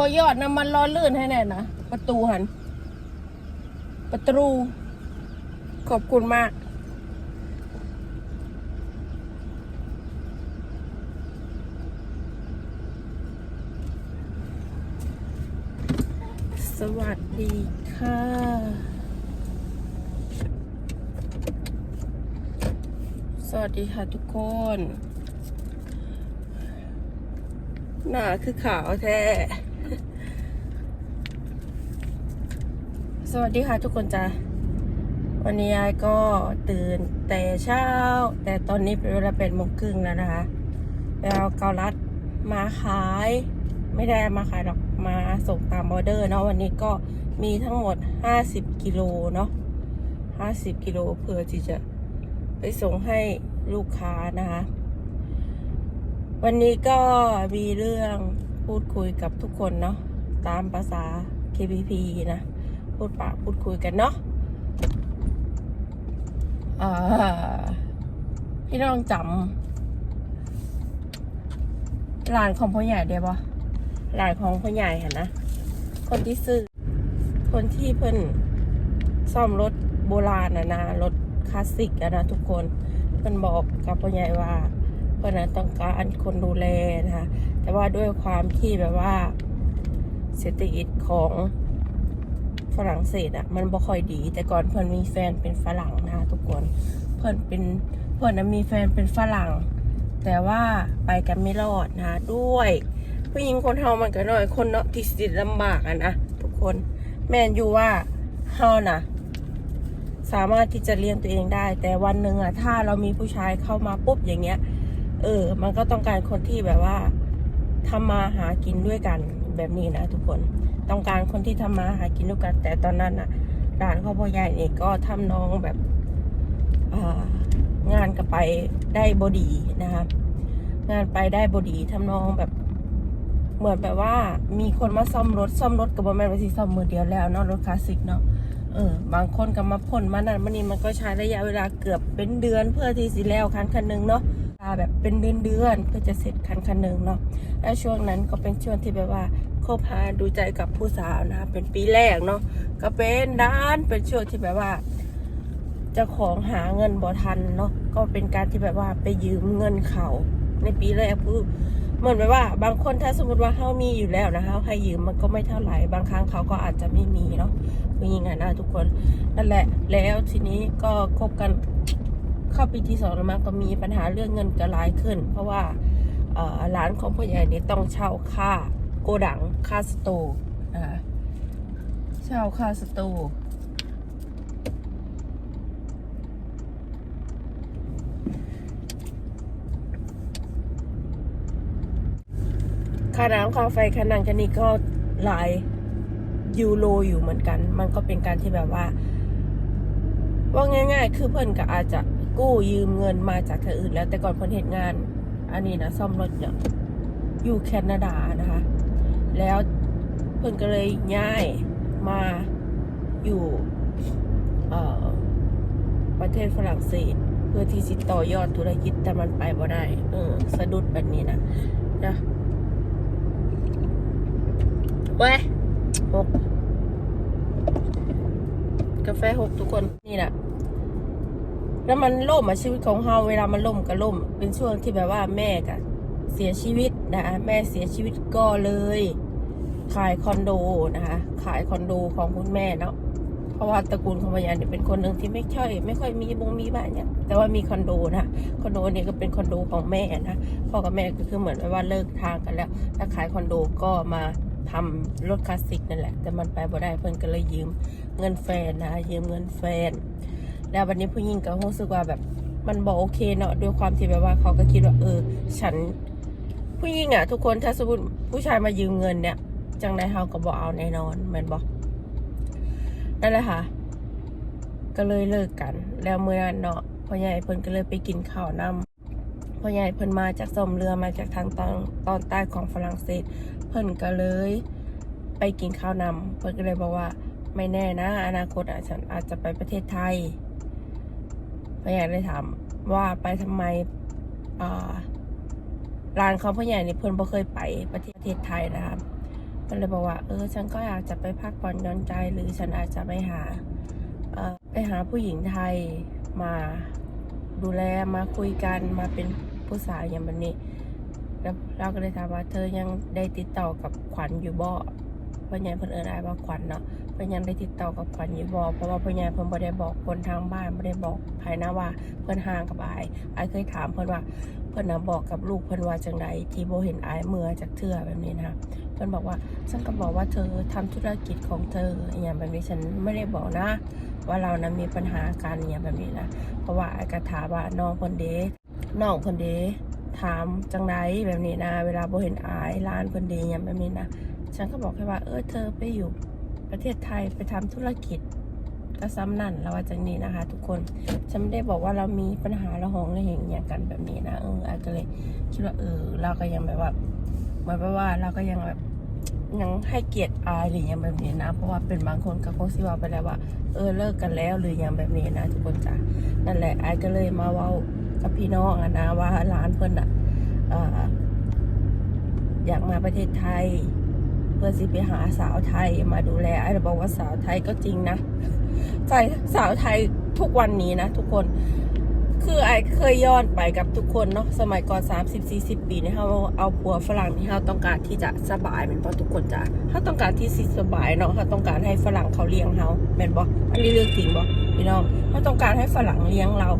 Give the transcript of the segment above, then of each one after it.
อยอดน้ำมันร้อนลื่นให้แน่นะ ประตูหัน ประตู ขอบคุณมาก สวัสดีค่ะสวัสดีค่ะทุกคน หน้าคือขาวแท้ สวัสดีค่ะทุกคนจ้าวันนี้ยายก็ตื่นแต่เช้า แต่ตอนนี้เป็นเวลาเป็นโมงครึ่งแล้วนะคะไปเอาเกาลัดมาขาย ไม่ได้มาขายหรอกมาส่งตามออเดอร์เนาะวันนี้ก็มีทั้งหมด 50 กิโลเนาะ50 กิโลเพื่อที่จะไปส่งให้ลูกค้านะคะ วันนี้ก็มีเรื่องพูดคุยกับทุกคนเนาะตามภาษา KPP นะ พูดปากพูดคุยกันเนาะพี่น้องจำหลานของพ่อใหญ่เดียวปะหลานของพ่อใหญ่เห็นนะ คนที่ซื้อ คนที่เพิ่นซ่อมรถโบราณนะนะรถคลาสสิกอะนะทุกคนเพิ่นบอกกับพ่อใหญ่ว่าเพื่อนนะต้องการคนดูแลนะคะแต่ว่าด้วยความที่แบบว่า เศรษฐกิจของ ฝรั่งเศสอะมันบ่ค่อยดี แต่ก่อนเพื่อนมีแฟนเป็นฝรั่งนะคะทุกคน เพื่อนเป็นเพื่อนนะมีแฟนเป็นฝรั่ง แต่ว่าไปกันไม่รอดนะด้วยผู้หญิงคนเฮามันก็น้อยคนเนาะที่สิลำบากอะนะทุกคนแม่นอยู่ว่าเฮาน่ะสามารถที่จะเลี้ยงตัวเองได้ แต่วันหนึ่งอะถ้าเรามีผู้ชายเข้ามาปุ๊บอย่างเงี้ย เออ มันก็ต้องการคนที่แบบว่าทำมาหากินด้วยกัน แบบนี้นะทุกคนต้องการคนที่ทำมาหากินด้วยกัน แต่ตอนนั้นน่ะร้านข้าวโพดใหญ่เนี่ยก็ทำน้องแบบงานก็ไปได้บดีนะคะงานไปได้บดีทำนองแบบเหมือนแบบว่ามีคนมาซ่อมรถซ่อมรถกับบอแมนไปสิซ่อมมือเดียวแล้วเนาะรถคลาสสิกเนาะเออบางคนก็มาพ่นมานั่นมานี่มันก็ใช้ระยะเวลาเกือบเป็นเดือนเพื่อที่สิแล้วคันคันหนึ่งเนาะแบบเป็นเดือนเดือนเพื่อจะเสร็จคันคันหนึ่งเนาะและช่วงนั้นก็เป็นช่วงที่แบบว่า คบหาดูใจกับผู้สาวนะคะเป็นปีแรกเนาะก็เป็นด้านเป็นช่วงที่แบบว่าเจ้าของหาเงินบ่ทันเนาะก็เป็นการที่แบบว่าไปยืมเงินเขาในปีแรกผู้เหมือนแบบว่า บางคนถ้าสมมติว่าเขามีอยู่แล้วนะคะให้ยืมมันก็ไม่เท่าไหร่บางครั้งเขาก็อาจจะไม่มีเนาะผู้หญิงอะนะทุกคนนั่นแหละ แล้วทีนี้ก็คบกันเข้าปีที่สองมาก็มีปัญหาเรื่องเงินกระลายขึ้น เพราะว่าร้านของพ่อใหญ่นี่ต้องเช่าค่า กดังคาสโตนะคะเช่าคาสโตค่าน้ำค่าไฟค่านังกันนี่ก็หลายยูโรอยู่เหมือนกัน มันก็เป็นการที่แบบว่า ว่าง่าย ๆ คือเพิ่อนก็อาจจะกู้ยืมเงินมาจากที่อื่นแล้วแต่ก่อนเพิ่อนเหตุงาน อันนี้นะซ่อมรถเนี่ยอยู่แคนาดา แล้วเพิ่นก็เลยย้ายมาอยู่ประเทศฝรั่งเศส เพื่อที่สิต่อยอดธุรกิจแต่มันไปบ่ได้ เออ สะดุดแบบนี้นะนะเว้ยหกกาแฟหกทุกคนนี่แหละแล้วมันล่มอะชีวิตของเฮาเวลามันล่มก็ล่ม เป็นช่วงที่แบบว่าแม่ก็เสียชีวิตนะแม่เสียชีวิตก็เลย ขายคอนโดนะคะ ขายคอนโดของคุณแม่เนาะเพราะว่าตระกูลของพยานเนี่ยเป็นคนหนึ่งที่ไม่ค่อยไม่ค่อยมีบงมีบ้านเนี่ยแต่ว่ามีคอนโดนะคอนโดเนี่ยก็เป็นคอนโดของแม่นะพ่อกับแม่ก็คือเหมือนแบบว่าเลิกทางกันแล้วถ้าขายคอนโดก็มาทำรถคลาสสิกนั่นแหละ แต่มันไปบ่ได้เพิ่อนก็เลยยืมเงินแฟนนะยืมเงินแฟน แล้ววันนี้ผู้หญิงก็รู้สึกว่าแบบมันบอกโอเคเนาะด้วยความที่แบบว่าเขาก็คิดว่าเออ ฉันผู้หญิงอะ ทุกคนถ้าสมมติผู้ชายมายืมเงินเนี่ย จังไดเฮาก็บอกเอาแน่นอนแม่นบอกนั่นแหละค่ะ ก็เลยเลิกกัน แล้วเมื่อนั้นเนาะพ่อใหญ่เพิ่นก็เลยไปกินข้าวนํพ่อใหญ่เพิ่นมาจากสมเรือมาจากทางตอนตอนใต้ของฝรั่งเศส เพิ่นก็เลยไปกินข้าวนำเพิ่นก็เลยบอกว่าไม่แน่นะ อนาคตอาจจะอาจจะไปประเทศไทยพ่อใหญ่เลยถามว่าไปทำไมอ่าร้านเขาพ่อใหญ่นี่เพิ่นบ่เคยไปประเทศไทยนะคะ กันเลยบอกว่า เออ ฉันก็อยากจะไปพักผ่อนย้อนใจหรือฉันอาจจะไปหาเออไปหาผู้หญิงไทยมาดูแลมาคุยกันมาเป็นผู้สาวอย่างแบบนี้ แล้วเราก็เลยถามว่าเธอยังได้ติดต่อกับขวัญอยู่บ่ พ่อใหญ่เพิ่นเอิ้นอายว่าขวัญเนาะพิ่นยังได้ติดต่อกับขวัญอยู่บ่เพราะว่าพ่อใหญ่เพิ่นบ่ได้บอกคนทางบ้านบ่ได้บอกภายนะว่าเพิ่นห่างกับอายอายเคยถามเพิ่นว่าเพิ่นน่ะบอกกับลูกเพิ่นว่าจังไดที่บ่เห็นอายเมื่อจากเทื่อแบบนี้นะคะเพิ่นบอกว่าฉันก็บอกว่าเธอทำธุรกิจของเธออหย่างแบบนี้ฉันไม่ได้บอกนะ ว่าเรานั้นมีปัญหากันอหย่างแบบนี้นะเพราะว่าอายก็ถามว่าน้องเพิ่นเด้น้องเพิ่นเด้ถามจังไรแบบนี้นะ เวลาโบเห็นอายร้านคนดีอย่างแบบนี้นะ ฉันก็บอกแค่ว่า เออเธอไปอยู่ประเทศไทยไปทำธุรกิจก็ซ้ำนั่นแล้วว่าจังนี้นะคะ ทุกคนฉันไม่ได้บอกว่าเรามีปัญหาละหองละเหงอย่างกันแบบนี้นะเอออายก็เลยคิดว่าเออเราก็ยังแบบว่าเหมือนแบบว่าเราก็ยังแบบยังให้เกียรติอายหรือย่างแบบนี้นะ เพราะว่าเป็นบางคนก็คงสิว่าไปแล้วว่า เออเลิกกันแล้วหรือย่างแบบนี้นะ ทุกคนจ้ะนั่นแหละอายก็เลยมาเว้ากับพี่น้องนะว่าร้านเพิ่นอะอ่ออยากมาประเทศไทย เพื่อสิไปหาสาวไทยมาดูแลไอ้เราบอกว่าสาวไทยก็จริงนะใช่สาวไทยทุกวันนี้นะ ทุกคนคือไอ้เคยย้อนไปกับทุกคนเนาะสมัยก่อน 30 40 ปีเนี่ยเขาเอาผัวฝรั่งที่เขาต้องการที่จะสบายเป็นเพราะทุกคนจะเขาต้องการที่สิสบายเนาะเขาต้องการให้ฝรั่งเขาเลี้ยงเขาแม่นบออันนี้เรื่องจริงบอพี่น้องเขาต้องการให้ฝรั่งเลี้ยงเรา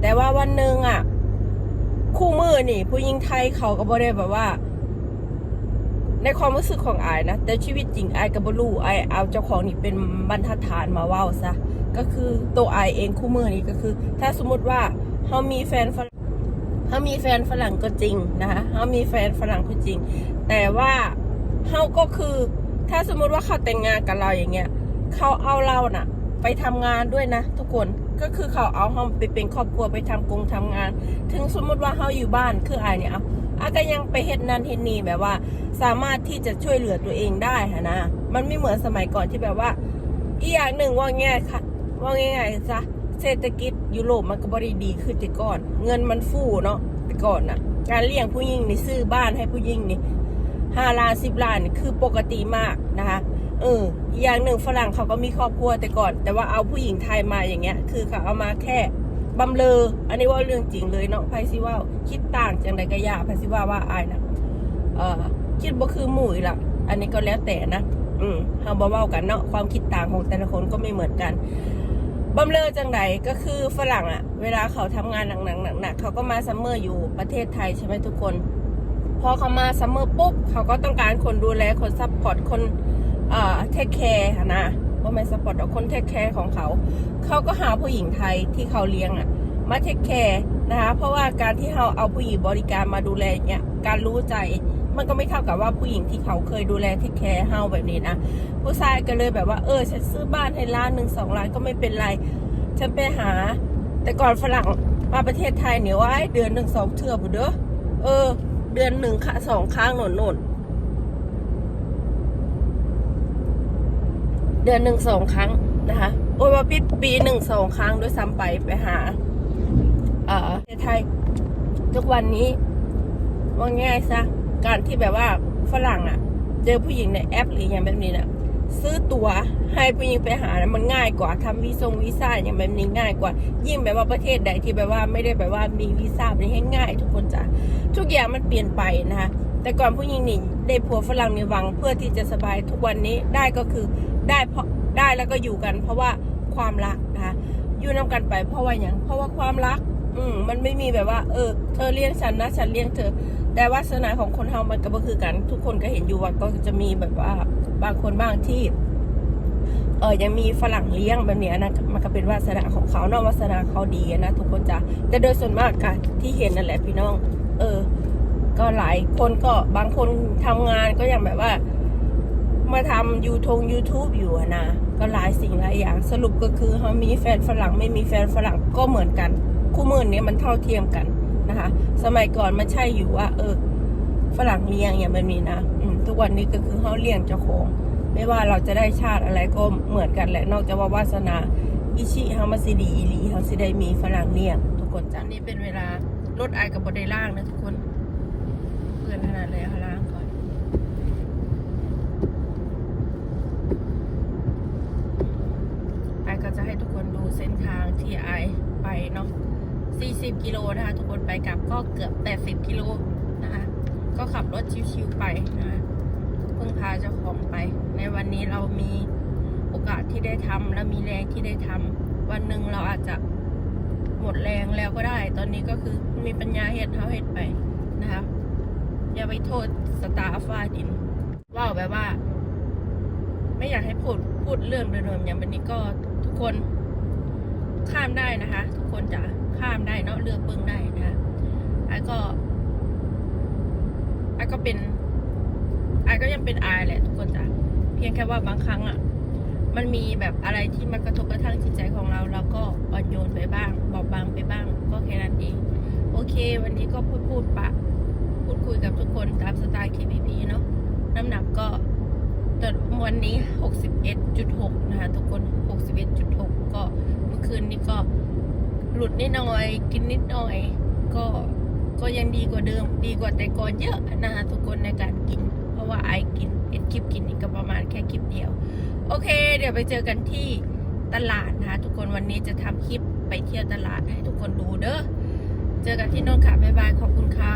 แต่ว่าวันหนึ่งอะคู่มือนี่ ผู้หญิงไทยเขาก็บ่ได้แบบว่า ในความรู้สึกของอายนะ แต่ชีวิตจริงอายกับบลูอายเอาเจ้าของนี่เป็นบรรทัดฐานมาว่าซะก็คือตัวอายเองคู่มือนี่ก็คือ ถ้าสมมติว่าเขามีแฟนฝรั่งเขามีแฟนฝรั่งก็จริงนะคะเขามีแฟนฝรั่งก็จริง แต่ว่าเขาก็คือ ถ้าสมมุติว่าเขาแต่งงานกับเราอย่างเงี้ยเขาเอาเราน่ะ ไปทำงานด้วยนะ ทุกคนก็คือเขาเอาเราไปเป็นครอบครัวไปทำกงทำงาน ถึงสมมุติว่าเขาอยู่บ้านคืออายเนี่ยเอาอาก็ยังไปเฮ็ดนั่นเฮ็ดนี่แบบว่า สามารถที่จะช่วยเหลือตัวเองได้ค่ะนะมันไม่เหมือนสมัยก่อนที่แบบว่า อีกอย่างหนึ่งว่าง่ายค่ะ ว่าง่ายๆซะเศรษฐกิจยุโรปมันก็บริดีขึ้นแต่ก่อน เงินมันฟู่เนาะแต่ก่อนน่ะ การเลี้ยงผู้หญิงนี่ซื้อบ้านให้ผู้หญิงนี่ห้าล้านสิบล้านคือปกติมากนะคะ เอออย่างหนึ่งฝรั่งเขาก็มีครอบครัวแต่ก่อน แต่ว่าเอาผู้หญิงไทยมาอย่างเงี้ย คือเขาเอามาแค่บำเลออันนี้ว่าเรื่องจริงเลยเนาะไพซิว่าคิดต่างจังใดก็ยาไพซิว่าว่าอายนะเออคิดบ่คือหมู่อีกละอันนี้ก็แล้วแต่นะอืมเฮาบ่เว้ากันเนาะความคิดต่างของแต่ละคนก็ไม่เหมือนกันบำเลอจังใดก็คือฝรั่งอะเวลาเขาทำงานหนักๆหนักๆเขาก็มาซัมเมอร์อยู่ประเทศไทยใช่ไหมทุกคน พอเขามาซัมเมอร์ปุ๊บเขาก็ต้องการคนดูแลคนซัพพอร์ตคน เอ่อเทคแคร์นะว่าไม่ซัพพอร์ตเอาคนเทคแคร์ของเขา เขาก็หาผู้หญิงไทยที่เขาเลี้ยงอะมาเทคแคร์นะคะเพราะว่าการที่เราเอาผู้หญิงบริการมาดูแลเนี่ยการรู้ใจมันก็ไม่เท่ากับว่าผู้หญิงที่เขาเคยดูแลเทคแคร์เฮาแบบนี้นะ ผู้ชายก็เลยแบบว่าเออ ฉันซื้อบ้านให้ล้านหนึ่งสองล้านก็ไม่เป็นไร ฉันไปหา แต่ก่อนฝรั่งมาประเทศไทยเนี่ยว่าเดือนหนึ่งสองเทื่อบุเด้อเออ เดือนหนึ่งค่ะสองครั้งโน่นโน่น เดือนหนึ่งสองครั้งนะคะโอ้ยว่าปีปีหนึ่งสองครั้งด้วยซ้ำไปไปหาเอ่อไทยทุกวันนี้ว่าง่ายซะการที่แบบว่าฝรั่งอะเจอผู้หญิงในแอปหรืออย่างแบบนี้นะซื้อตั๋วให้ผู้หญิงไปหานะมันง่ายกว่าทำวีซงวีซ่าอย่างแบบนี้ง่ายกว่า ยิ่งแบบว่าประเทศใดที่แบบว่าไม่ได้แบบว่ามีวีซ่าแบบนี้ให้ง่าย ทุกคนจ้ะทุกอย่างมันเปลี่ยนไปนะคะแต่ก่อนผู้หญิงนี่ได้ผัวฝรั่งในวังเพื่อที่จะสบายทุกวันนี้ได้ก็คือ ได้เพราะได้แล้วก็อยู่กัน เพราะว่าความรักนะคะอยู่นำกันไปเพราะว่าอย่างเพราะว่าความรัก อืมมันไม่มีแบบว่า เออ เธอเลี้ยงฉันนะฉันเลี้ยงเธอ แต่วาสนาของคนเฮามันก็บ่คือกัน ทุกคนก็เห็นอยู่ว่าก็จะมีแบบว่าบางคนบ้างที่เออยังมีฝรั่งเลี้ยงแบบนี้นะมันก็เป็นวาสนาของเขาเนาะวาสนาเขาดีนะทุกคนจ้ะแต่โดยส่วนมากค่ะที่เห็นนั่นแหละพี่น้อง เออ ก็หลายคนก็บางคนทำงานก็อย่างแบบว่า มาทำยูทง YouTube อยู่นะ ก็หลายสิ่งหลายอย่าง สรุปก็คือเขามีแฟนฝรั่งไม่มีแฟนฝรั่งก็เหมือนกัน คู่มือเนี้ยมันเท่าเทียมกันนะคะ สมัยก่อนมันใช่อยู่ว่า เออ ฝรั่งเลี้ยงอย่างแบบนี้นะทุกวันนี้ก็คือเขาเลี้ยงเจ้าของ ไม่ว่าเราจะได้ชาติอะไรก็เหมือนกันแหละ นอกจากว่าวาสนาอิชิฮามาซิดีอีลีเฮาสิได้มีฝรั่งเลี้ยง ทุกคนจ้ะนี่เป็นเวลารถไอกับบไดล่างนะทุกคนเพื่อนขนาดเลยเอาล้างก่อน จะให้ทุกคนดูเส้นทางที่ไอไปเนาะ 40 กิโลนะคะ ทุกคนไปกลับก็เกือบ80กิโลนะคะ ก็ขับรถชิวๆไปนะคะเพิ่งพาเจ้าของไป ในวันนี้เรามีโอกาสที่ได้ทำและมีแรงที่ได้ทำวันหนึ่งเราอาจจะหมดแรงแล้วก็ได้ ตอนนี้ก็คือมีปัญญาเฮ็ดเท้าเฮ็ดไปนะคะอย่าไปโทษสตาร์ฟ้าดิน ว่าแบบว่า ไม่อยากให้พูดพูดเรื่องเดิมๆอย่างวันนี้ก็ทุกคนข้ามได้นะคะ ทุกคนจะ ข้ามได้เนาะเลือกเบื้องได้นะคะไอ้ก็ไอ้ก็เป็นไอ้ก็ยังเป็นไอายแหละทุกคนจ้ะเพียงแค่ว่าบางครั้งอะ มันมีแบบอะไรที่มากระทบกระทั่งจิตใจของเราเราก็อ่อนโยนไปบ้างบอบบางไปบ้าง ก็แค่นั้นเอง โอเค วันนี้ก็พูดพูดปะ พูดคุยกับทุกคนตามสไตล์ KPP เนาะน้ำหนักก็ตอนวันนี้ 61.6 นะคะทุกคน 61.6 ก็เมื่อคืนนี้ก็ หลุดนิดหน่อย กินนิดหน่อย ก็ก็ยังดีกว่าเดิม ดีกว่าแต่ก่อนเยอะนะคะทุกคนในการกิน เพราะว่าไอกินเอ็ดคลิปกินนี่ก็ประมาณแค่คลิปเดียว โอเค เดี๋ยวไปเจอกันที่ตลาดนะคะทุกคนวันนี้จะทำคลิปไปเที่ยวตลาดให้ทุกคนดูเด้อเจอกันที่โน่นค่ะบ๊ายบายขอบคุณค่ะ